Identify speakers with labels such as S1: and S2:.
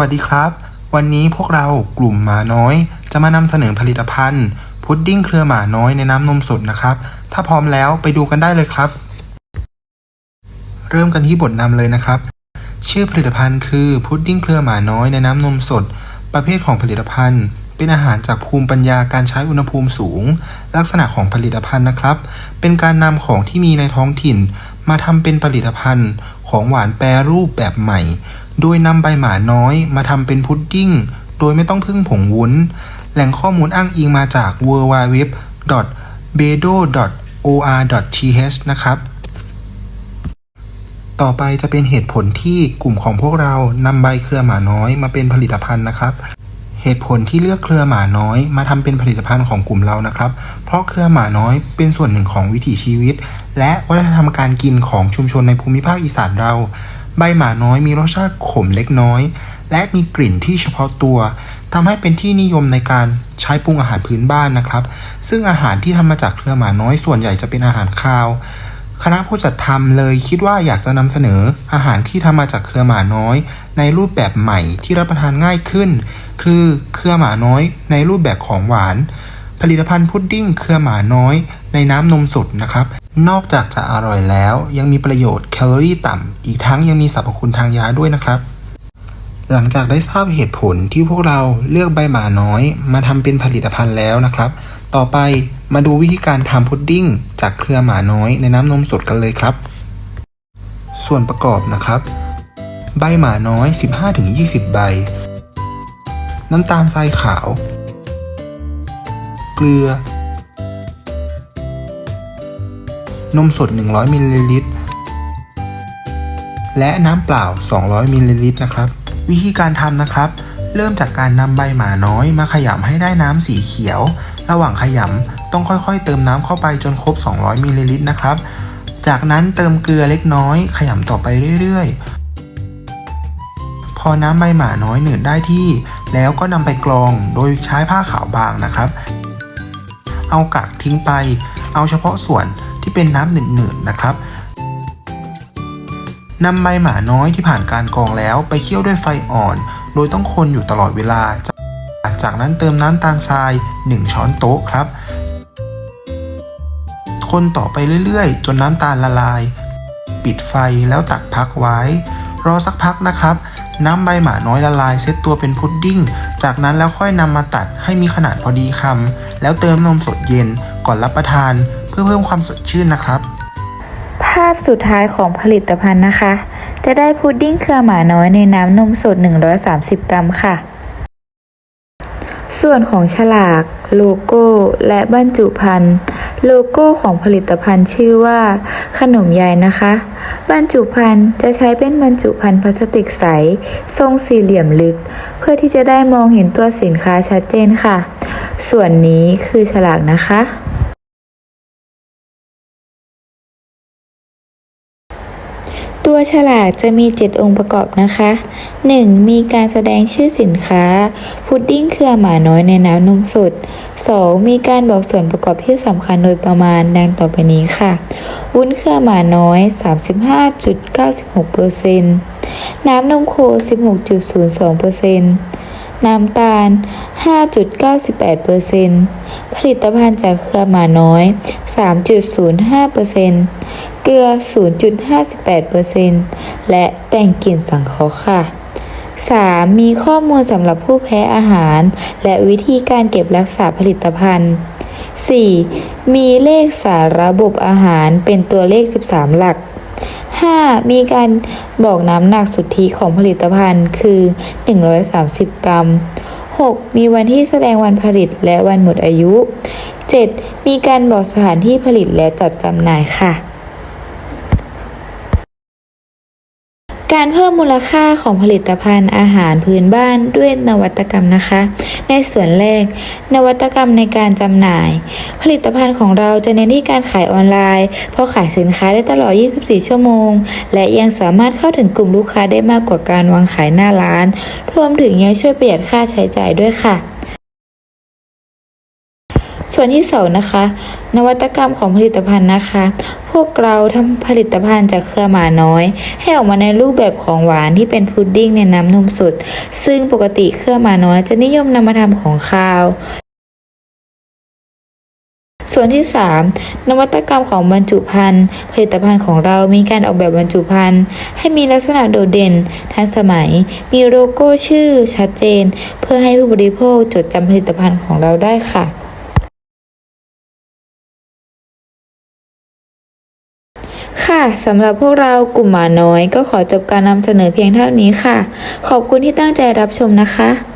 S1: วัสดีครับ วันนี้พวกเรากลุ่มหมาน้อย จะมานำเสนอผลิตภัณฑ์ พุดดิ้งเครือหมาน้อยในน้ำนมสดนะครับ ถ้าพร้อมแล้วไปดูกันได้เลยครับ เริ่มกันที่บทนำเลยนะครับ ชื่อผลิตภัณฑ์คือพุดดิ้งเครือหมาน้อยในน้ำนมสด ประเภทของผลิตภัณฑ์ เป็นอาหารจากภูมิปัญญาการใช้อุณหภูมิสูง ลักษณะของผลิตภัณฑ์นะครับ เป็นการนำของที่มีในท้องถิ่น มาทำเป็นผลิตภัณฑ์ ของหวานแปรรูปแบบใหม่ โดยนำใบหมาน้อยมาทำเป็นพุดดิ้ง โดยไม่ต้องพึ่งผงวุ้น แหล่งข้อมูลอ้างอิงมาจาก w w w b e d o o r t h นะครับ ต่อไปจะเป็นเหตุผลที่กลุ่มของพวกเรานำใบเครือหมาน้อยมาเป็นผลิตภัณฑ์นะครับ เหตุผลที่เลือกเครือหมาน้อยมาทำเป็นผลิตภัณฑ์ของกลุ่มเรานะครับ เพราะเครือหมาน้อยเป็นส่วนหนึ่งของวิถีชีวิต และวัฒนธรรมการกินของชุมชนในภูมิภาคอีสานเรา ใบหมาน้อยมีรสชาติขมเล็กน้อย และมีกลิ่นที่เฉพาะตัวทำให้เป็นที่นิยมในการใช้ปรุงอาหารพื้นบ้านนะครับ ซึ่งอาหารที่ทำมาจากเครือหมาน้อยส่วนใหญ่จะเป็นอาหารคาว คณะผู้จัดทำเลยคิดว่าอยากจะนำเสนออาหารที่ทำมาจากเครือหมาน้อย ในรูปแบบใหม่ที่รับประทานง่ายขึ้น คือเครือหมาน้อย ในรูปแบบของหวาน ผลิตภัณฑ์พุดดิ้งเครือหมาน้อย ในน้ำนมสดนะครับ นอกจากจะอร่อยแล้ว ยังมีประโยชน์แคลอรี่ต่ำ อีกทั้งยังมีสรรพคุณทางยาด้วยนะครับ หลังจากได้ทราบเหตุผลที่พวกเราเลือกใบหมาน้อย มาทำเป็นผลิตภัณฑ์แล้วนะครับ ต่อไปมาดูวิธีการทำพุดดิ้ง จากเครือหมาน้อยในน้ำนมสดกันเลยครับ ส่วนประกอบนะครับ ใบหมาน้อย 15-20 ใบ น้ำตาลทรายขาว เกลือ นมสด 100มิลลิลิตรและน้ำเปล่า 200มิลลิลิตรนะครับ วิธีการทำนะครับ เริ่มจากการนำใบหมาน้อยมาขยำให้ได้น้ำสีเขียว ระหว่างขยำต้องค่อยๆ เติมน้ำเข้าไปจนครบ 200มิลลิลิตรนะครับ จากนั้นเติมเกลือเล็กน้อย ขยำต่อไปเรื่อยๆ พอน้ำใบหมาน้อยหนืดได้ที่ แล้วก็นำไปกรองโดยใช้ผ้าขาวบางนะครับ เอากากทิ้งไป เอาเฉพาะส่วน เป็นน้ำหนืดๆนะครับนำใบหมาน้อยที่ผ่านการกรองแล้วไปเคี่ยวด้วยไฟอ่อน โดยต้องคนอยู่ตลอดเวลา จากนั้นเติมน้ำตาลทราย 1 ช้อนโต๊ะครับ คนต่อไปเรื่อยๆ จนน้ำตาลละลาย ปิดไฟแล้วตักพักไว้ รอสักพักนะครับ น้ำใบหมาน้อยละลายเซตตัวเป็นพุดดิ้ง จากนั้นแล้วค่อยนำมาตัดให้มีขนาดพอดีคำแล้วเติมนมสดเย็นก่อนรับประทาน พื่อเพิ่มความสดชื่นนะครับ
S2: ภาพสุดท้ายของผลิตภัณฑ์นะคะ จะได้พุดดิ้งเครือหมาน้อยในน้ำนมสด 130 กรัมค่ะ ส่วนของฉลาก โลโก้ และบรรจุภัณฑ์โลโก้ของผลิตภัณฑ์ชื่อว่า ขนมยายนะคะ บรรจุภัณฑ์จะใช้เป็นบรรจุภัณฑ์พลาสติกใส ทรงสี่เหลี่ยมลึก เพื่อที่จะได้มองเห็นตัวสินค้าชัดเจนค่ะ ส่วนนี้คือฉลากนะคะ ตัวฉลากจะมี 7 องค์ประกอบนะคะ 1. มีการแสดงชื่อสินค้า พุดดิ้งเครือหมาน้อยในน้ำนมสด 2. มีการบอกส่วนประกอบที่สำคัญโดยประมาณดังต่อไปนี้ค่ะ วุ้นเครือหมาน้อย 35.96%น้ำนมโค 16.02%น้ำตาล 5.98%ผลิตภัณฑ์จากเครือหมาน้อย 3.05% เกลือ 0.58%และแต่งกลิ่นสังเคราะห์ค่ะ 3. มีข้อมูลสำหรับผู้แพ้อาหาร และวิธีการเก็บรักษาผลิตภัณฑ์ 4. มีเลขสารระบบอาหารเป็นตัวเลข 13 หลัก 5. มีการบอกน้ำหนักสุทธิของผลิตภัณฑ์คือ 130 กรัม 6. มีวันที่แสดงวันผลิตและวันหมดอายุ 7. มีการบอกสถานที่ผลิตและจัดจำหน่ายค่ะ การเพิ่มมูลค่าของผลิตภัณฑ์อาหารพื้นบ้านด้วยนวัตกรรมนะคะ ในส่วนแรก นวัตกรรมในการจำหน่าย ผลิตภัณฑ์ของเราจะเน้นที่การขายออนไลน์ เพราะขายสินค้าได้ตลอด 24 ชั่วโมง และยังสามารถเข้าถึงกลุ่มลูกค้าได้มากกว่าการวางขายหน้าร้าน รวมถึงยังช่วยประหยัดค่าใช้จ่ายด้วยค่ะ ส่วนที่สองนะคะ นวัตกรรมของผลิตภัณฑ์นะคะ พวกเราทำผลิตภัณฑ์จากเครือหมาน้อย ให้ออกมาในรูปแบบของหวานที่เป็นพุดดิ้งในน้ำนมสดซึ่งปกติเครือหมาน้อยจะนิยมนำมาทำของคาว ส่วนที่ 3 นวัตกรรมของบรรจุภัณฑ์ผลิตภัณฑ์ของเรามีการออกแบบบรรจุภัณฑ์ให้มีลักษณะโดดเด่น ทันสมัย มีโลโก้ชื่อชัดเจน เพื่อให้ผู้บริโภคจดจำผลิตภัณฑ์ของเราได้ค่ะ ค่ะสำหรับพวกเรากลุ่มหมาน้อย ก็ขอจบการนำเสนอเพียงเท่านี้ค่ะ ขอบคุณที่ตั้งใจรับชมนะคะ